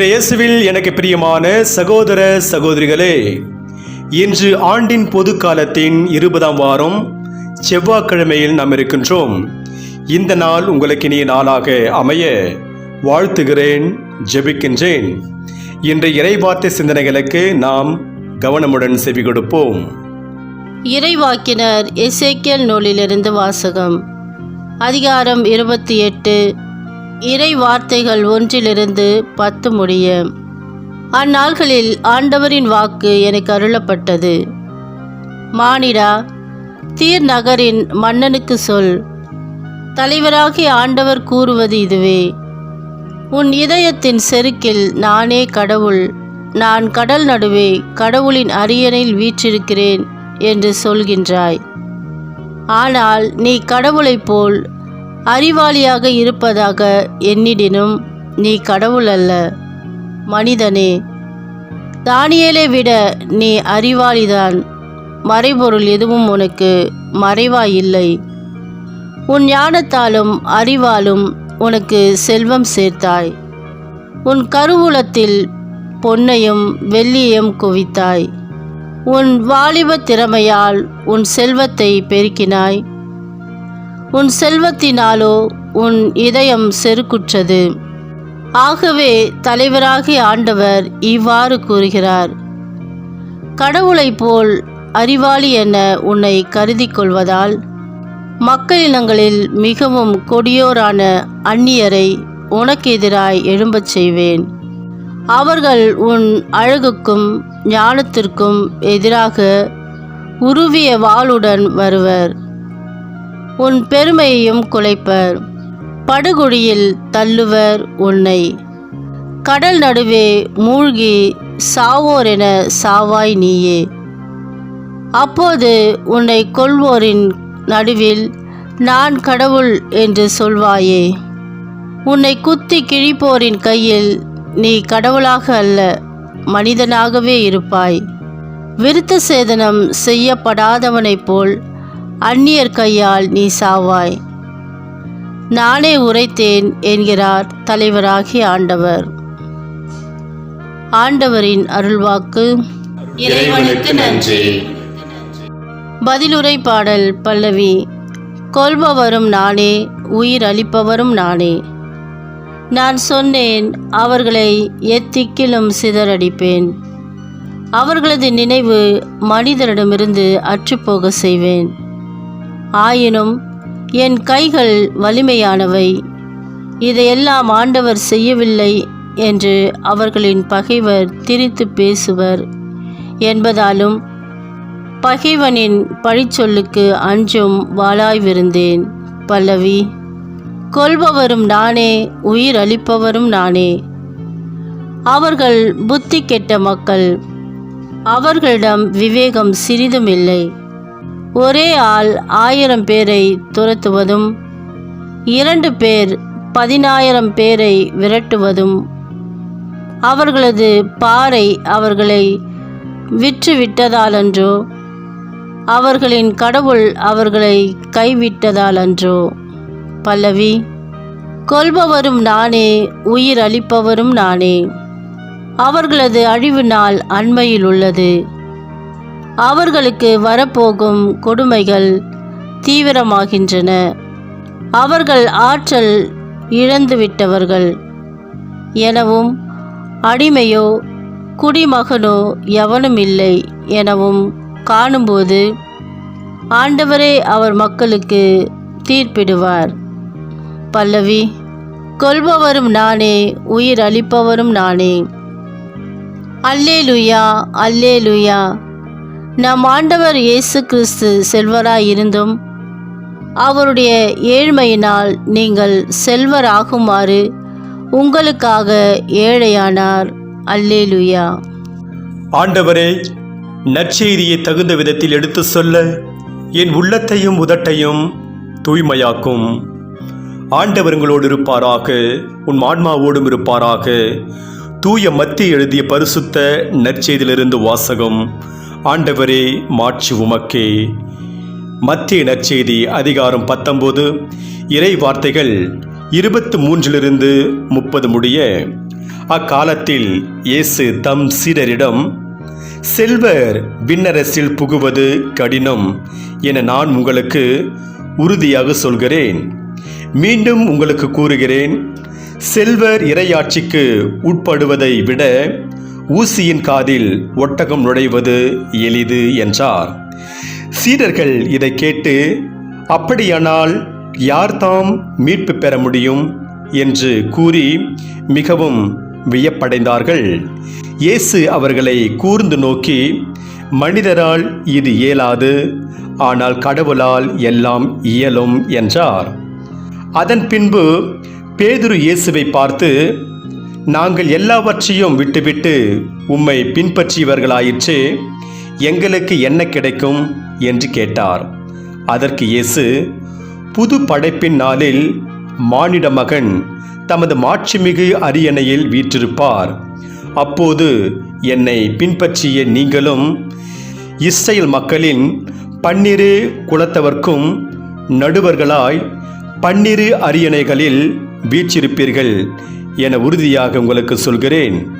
இயேசுவில் எனக்கு பிரியமான சகோதர சகோதரிகளே இன்று ஆண்டின் பொது காலத்தின் இருபதாம் வாரம் செவ்வாய்க்கிழமையில் நாம் இருக்கின்றோம். இந்த நாள் உங்களுக்கு இனிய நாளாக அமைய வாழ்த்துகிறேன் ஜெபிக்கின்றேன். இன்று இறைவார்த்தை சிந்தனைகளுக்கு நாம் கவனமுடன் செவி கொடுப்போம். இறைவாக்கினர் எசேக்கியல் நூலிலிருந்து வாசகம் அதிகாரம் இருபத்தி எட்டு இறை வார்த்தைகள் ஒன்றிலிருந்து பத்து முடிய. அந்நாள்களில் ஆண்டவரின் வாக்கு எனக்கு அருளப்பட்டது. மானிடா தீர் நகரின் மன்னனுக்கு சொல். தலைவராகிய ஆண்டவர் கூறுவது இதுவே. உன் இதயத்தின் செருக்கில் நானே கடவுள் நான் கடல் நடுவே கடவுளின் அரியணையில் வீற்றிருக்கிறேன் என்று சொல்கின்றாய். ஆனால் நீ கடவுளைப் போல் அறிவாளியாக இருப்பதாக எண்ணிடினும் நீ கடவுள் அல்ல மனிதனே. தானியலை விட நீ அறிவாளிதான். மறைபொருள் எதுவும் உனக்கு மறைவாயில்லை. உன் ஞானத்தாலும் அறிவாலும் உனக்கு செல்வம் சேர்த்தாய். உன் கருவூலத்தில் பொன்னையும் வெள்ளியையும் குவித்தாய். உன் வாலிப திறமையால் உன் செல்வத்தை பெருக்கினாய். உன் செல்வத்தினாலோ உன் இதயம் செருக்குற்றது. ஆகவே தலைவராகிய ஆண்டவர் இவ்வாறு கூறுகிறார். கடவுளைப் போல் அறிவாளி என உன்னை கருதி கொள்வதால் மக்களினங்களில் மிகவும் கொடியோரான அந்நியரை உனக்கு எதிராய் எழும்பச் செய்வேன். அவர்கள் உன் அழகுக்கும் ஞானத்திற்கும் எதிராக உருவிய வாளுடன் வருவர். உன் பெருமையையும் குலைப்பர். படுகுழியில் தள்ளுவர் உன்னை. கடல் நடுவே மூழ்கி சாவோர் என சாவாய் நீயே. அப்போது உன்னை கொள்வோரின் நடுவில் நான் கடவுள் என்று சொல்வாயே. உன்னை குத்தி கிழிப்போரின் கையில் நீ கடவுளாக அல்ல மனிதனாகவே இருப்பாய். விருத்த சேதனம் செய்யப்படாதவனைப் போல் அந்நியர் கையால் நீ சாவாய். நானே உரைத்தேன் என்கிறார் தலைவராகிய ஆண்டவர். ஆண்டவரின் அருள்வாக்கு. இறைவனுக்கு நன்றி. பதிலுரை பாடல் பல்லவி. கொல்பவரும் நானே உயிர் அளிப்பவரும் நானே. நான் சொன்னேன் அவர்களை எத்திக்கிலும் சிதறடிப்பேன். அவர்களது நினைவு மனிதரிடமிருந்து அற்றுப்போக செய்வேன். ஆயினும் என் கைகள் வலிமையானவை. இதையெல்லாம் ஆண்டவர் செய்யவில்லை என்று அவர்களின் பகைவர் திரித்து பேசுவர். என்பதாலும் பகைவனின் பழிச்சொல்லுக்கு அஞ்சும் வாளாய்விருந்தேன் பல்லவி கொல்பவரும் நானே உயிர் அளிப்பவரும் நானே. அவர்கள் புத்தி கெட்ட மக்கள். அவர்களிடம் விவேகம் சிறிதும் இல்லை. ஒரே ஆள் ஆயிரம் பேரை துரத்துவதும் இரண்டு பேர் பதினாயிரம் பேரை விரட்டுவதும். அவர்களது பாறை அவர்களை விற்றுவிட்டதாலன்றோ அவர்களின் கடவுள் அவர்களை கைவிட்டதாலன்றோ. பல்லவி கொல்பவரும் நானே உயிர் அளிப்பவரும் நானே. அவர்களது அழிவு நாள் அண்மையில் உள்ளது. அவர்களுக்கு வரப்போகும் கொடுமைகள் தீவிரமாகின்றன. அவர்கள் ஆற்றல் இழந்துவிட்டவர்கள் எனவும் அடிமையோ குடிமகனோ எவனும் இல்லை எனவும் காணும்போது ஆண்டவரே அவர் மக்களுக்கு தீர்ப்பிடுவார். பல்லவி கொல்பவரும் நானே உயிர் அளிப்பவரும் நானே. அல்லேலுயா அல்லேலுயா. நம் ஆண்டவர் இயேசு கிறிஸ்து செல்வராயிருந்தும் அவருடைய ஏழ்மையினால் நீங்கள் செல்வராகுமாறு உங்களுக்காக ஏழையானார். அல்லேலுயா. ஆண்டவரே நற்செய்தியை தகுந்த விதத்தில் எடுத்து சொல்ல என் உள்ளத்தையும் உதட்டையும் தூய்மையாக்கும். ஆண்டவர் உங்களோடு இருப்பாராக உன் ஆன்மாவோடும் இருப்பாராக. தூய மத்தி எழுதிய பரிசுத்த நற்செய்தியிலிருந்து வாசகம். ஆண்டவரே மாட்சி உமக்கே. மத்திய நற்செய்தி அதிகாரம் பத்தொம்போது இறை வார்த்தைகள் இருபத்து மூன்றிலிருந்து முப்பது முடிய அக்காலத்தில் இயேசு தம் சீடரிடம் செல்வர் விண்ணரசில் புகுவது கடினம் என நான் உங்களுக்கு உறுதியாக சொல்கிறேன். மீண்டும் உங்களுக்கு கூறுகிறேன். செல்வர் இறையாட்சிக்கு உட்படுவதை விட ஊசியின் காதில் ஒட்டகம் நுழைவது எளிது என்றார். சீடர்கள் இதை கேட்டு அப்படியானால் யார் தாம் மீட்பு பெற முடியும்? என்று கூறி மிகவும் வியப்படைந்தார்கள். இயேசு அவர்களை கூர்ந்து நோக்கி மனிதரால் இது இயலாது ஆனால் கடவுளால் எல்லாம் இயலும் என்றார். அதன் பின்பு பேதுரு இயேசுவை பார்த்து நாங்கள் எல்லாவற்றையும் விட்டுவிட்டு உம்மை பின்பற்றியவர்களாயிற்று எங்களுக்கு என்ன கிடைக்கும் என்று கேட்டார். அதற்கு இயேசு புது படைப்பின் நாளில் மானிட மகன் தமது மாட்சிமிகு அரியணையில் வீற்றிருப்பார். அப்போது என்னை பின்பற்றிய நீங்களும் இஸ்ரேல் மக்களின் பன்னிரு குலத்தவர்க்கும் நடுவர்களாய் பன்னிரு அரியணைகளில் வீற்றிருப்பீர்கள் என உறுதியாக உங்களுக்கு சொல்கிறேன்.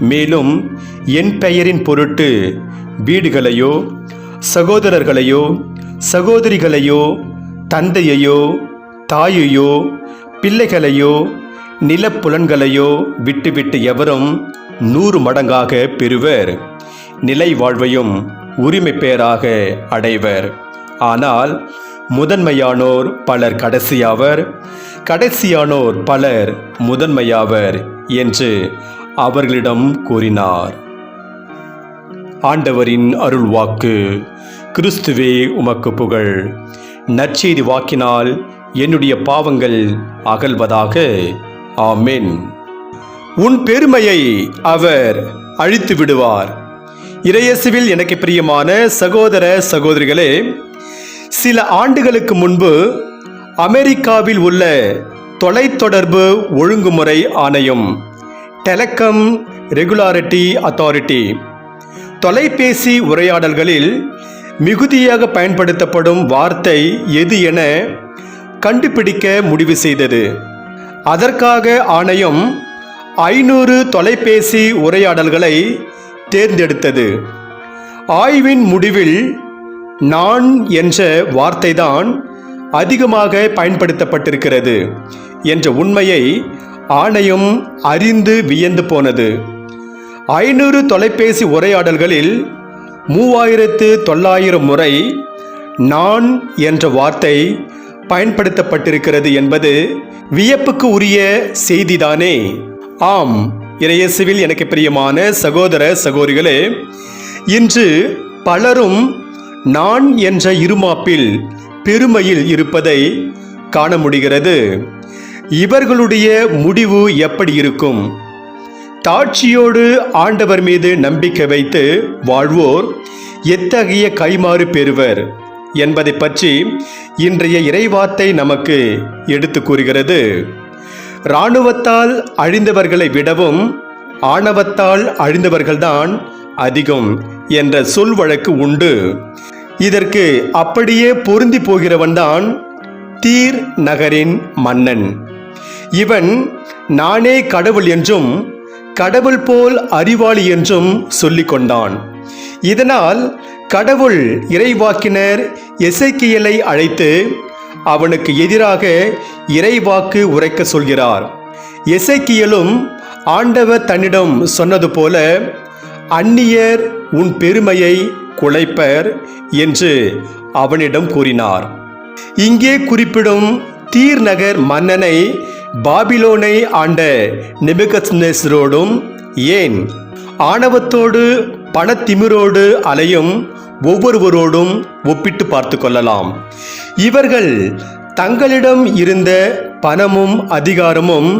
மேலும் என் பெயரின் பொருட்டு வீடுகளையோ சகோதரர்களையோ சகோதரிகளையோ தந்தையையோ தாயையோ பிள்ளைகளையோ நிலப்புலன்களையோ விட்டுவிட்டு எவரும் நூறு மடங்காக பெறுவர். நிலை வாழ்வையும் உரிமை பெயராக அடைவர். ஆனால் முதன்மையானோர் பலர் கடைசியாவர். கடைசியானோர் பலர் முதன்மையாவர் என்று அவர்களிடம் கூறினார். ஆண்டவரின் அருள் வாக்கு கிறிஸ்துவே உமக்கு புகழ். நற்செய்தி வாக்கினால் என்னுடைய பாவங்கள் அகல்வதாக. ஆமென். உன் பெருமையை அவர் அழித்து விடுவார். இறையசுவில் எனக்கு பிரியமான சகோதர சகோதரிகளே சில ஆண்டுகளுக்கு முன்பு அமெரிக்காவில் உள்ள தொலைத்தொடர்பு ஒழுங்குமுறை ஆணையம் டெலகம் ரெகுலாரிட்டி அத்தாரிட்டி. தொலைபேசி உரையாடல்களில் மிகுதியாக பயன்படுத்தப்படும் வார்த்தை எது என கண்டுபிடிக்க முடிவு செய்தது. அதற்காக ஆணையம் ஐநூறு தொலைபேசி உரையாடல்களை தேர்ந்தெடுத்தது. ஆய்வின் முடிவில் நான் என்ற வார்த்தைதான் அதிகமாக பயன்படுத்தப்பட்டிருக்கிறது என்ற உண்மையை ஆணையம் அறிந்து வியந்து போனது. ஐநூறு தொலைபேசி உரையாடல்களில் மூவாயிரத்து தொள்ளாயிரம் முறை நான் என்ற வார்த்தை பயன்படுத்தப்பட்டிருக்கிறது என்பது வியப்புக்கு உரிய செய்திதானே. ஆம் இறையசுவில் எனக்கு பிரியமான சகோதர சகோதரிகளே இன்று பலரும் நான் என்ற இருமாப்பில் பெருமையில் இருப்பதை காண முடிகிறது இவர்களுடைய முடிவு எப்படி இருக்கும்? தாட்சியோடு ஆண்டவர் மீது நம்பிக்கை வைத்து வாழ்வோர் எத்தகைய கைமாறு பெறுவர் என்பதை பற்றி இன்றைய இறைவார்த்தை நமக்கு எடுத்து கூறுகிறது. இராணுவத்தால் அழிந்தவர்களை விடவும் ஆணவத்தால் அழிந்தவர்கள்தான் அதிகம் என்ற சொல் வழக்கு உண்டு. இதற்கு அப்படியே பொருந்தி போகிறவன்தான் தீர் நகரின் மன்னன். இவன் நானே கடவுள் என்றும் கடவுள் போல் அறிவாளி என்றும் சொல்லிக் கொண்டான். இதனால் கடவுள் இறைவாக்கினர் இசைக்கியலை அழைத்து அவனுக்கு எதிராக இறைவாக்கு உரைக்க சொல்கிறார். எசைக்கியலும் ஆண்டவர் தன்னிடம் சொன்னது போல அந்நியர் உன் பெருமையை குலைப்பர் என்று அவனிடம் கூறினார். இங்கே குறிப்பிடும் தீர் நகர் மன்னனை பாபிலோனை ஆண்ட நெபுகத்நேசரோடும் ஏன் ஆணவத்தோடு பணத்திமிரோடு அலையும் ஒவ்வொருவரோடும் ஒப்பிட்டு பார்த்து கொள்ளலாம். இவர்கள் தங்களிடம் இருந்த பணமும் அதிகாரமும்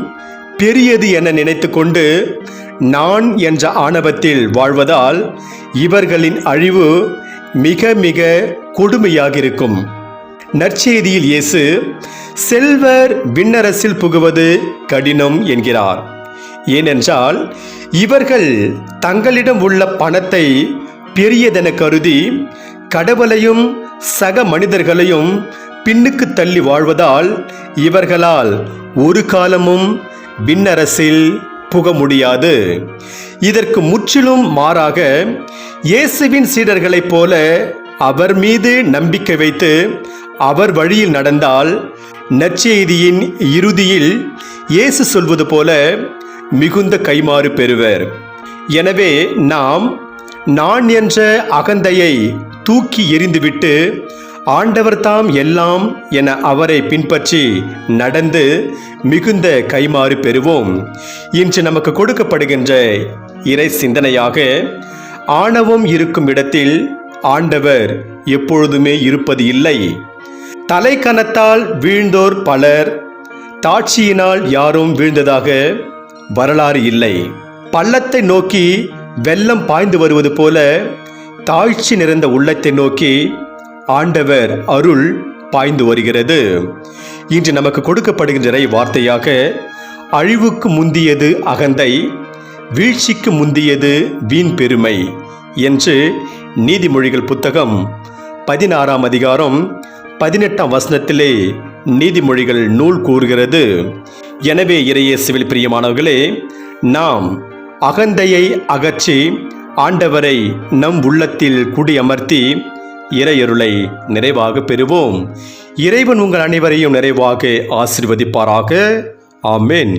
பெரியது என நினைத்துக்கொண்டு நான் என்ற ஆணவத்தில் வாழ்வதால் இவர்களின் அழிவு மிக மிக கொடுமையாக இருக்கும் நற்செய்தியில் இயேசு செல்வர் விண்ணரசில் புகுவது கடினம் என்கிறார். ஏனென்றால் இவர்கள் தங்களிடம் உள்ள பணத்தை பெரியதென கருதி கடவுளையும் சக மனிதர்களையும் பின்னுக்கு தள்ளி வாழ்வதால் இவர்களால் ஒரு காலமும் விண்ணரசில் புக முடியாது. இதற்கு முற்றிலும் மாறாக இயேசுவின் சீடர்களைப் போல அவர் மீது நம்பிக்கை வைத்து அவர் வழியில் நடந்தால் நற்செய்தியின் இறுதியில் இயேசு சொல்வது போல மிகுந்த கைமாறு பெறுவர். எனவே நாம் நான் என்ற அகந்தையை தூக்கி எறிந்துவிட்டு ஆண்டவர் தாம் எல்லாம் என அவரை பின்பற்றி நடந்து மிகுந்த கைமாறு பெறுவோம். இன்று நமக்கு கொடுக்கப்படுகின்ற இறை சிந்தனையாக ஆணவம் இருக்கும் இடத்தில் ஆண்டவர் எப்பொழுதுமே இருப்பது இல்லை. தலைக்கணத்தால் வீழ்ந்தோர் பலர் தாட்சியினால் யாரும் வீழ்ந்ததாக வரலாறு இல்லை. பள்ளத்தை நோக்கி வெள்ளம் பாய்ந்து வருவது போல தாழ்ச்சி நிறைந்த உள்ளத்தை நோக்கி ஆண்டவர் அருள் பாய்ந்து வருகிறது. இன்று நமக்கு கொடுக்கப்படுகின்ற வார்த்தையாக அழிவுக்கு முந்தியது அகந்தை வீழ்ச்சிக்கு முந்தியது வீண் பெருமை என்று நீதிமொழிகள் புத்தகம் பதினாறாம் அதிகாரம் பதினெட்டாம் வசனத்திலே நீதிமொழிகள் நூல் கூறுகிறது. எனவே இறையேசுவில் பிரியமானவர்களே நாம் அகந்தையை அகற்றி ஆண்டவரை நம் உள்ளத்தில் குடியமர்த்தி இறையருளை நிறைவாக பெறுவோம். இறைவன் உங்கள் அனைவரையும் நிறைவாக ஆசிர்வதிப்பாராக. ஆமேன்.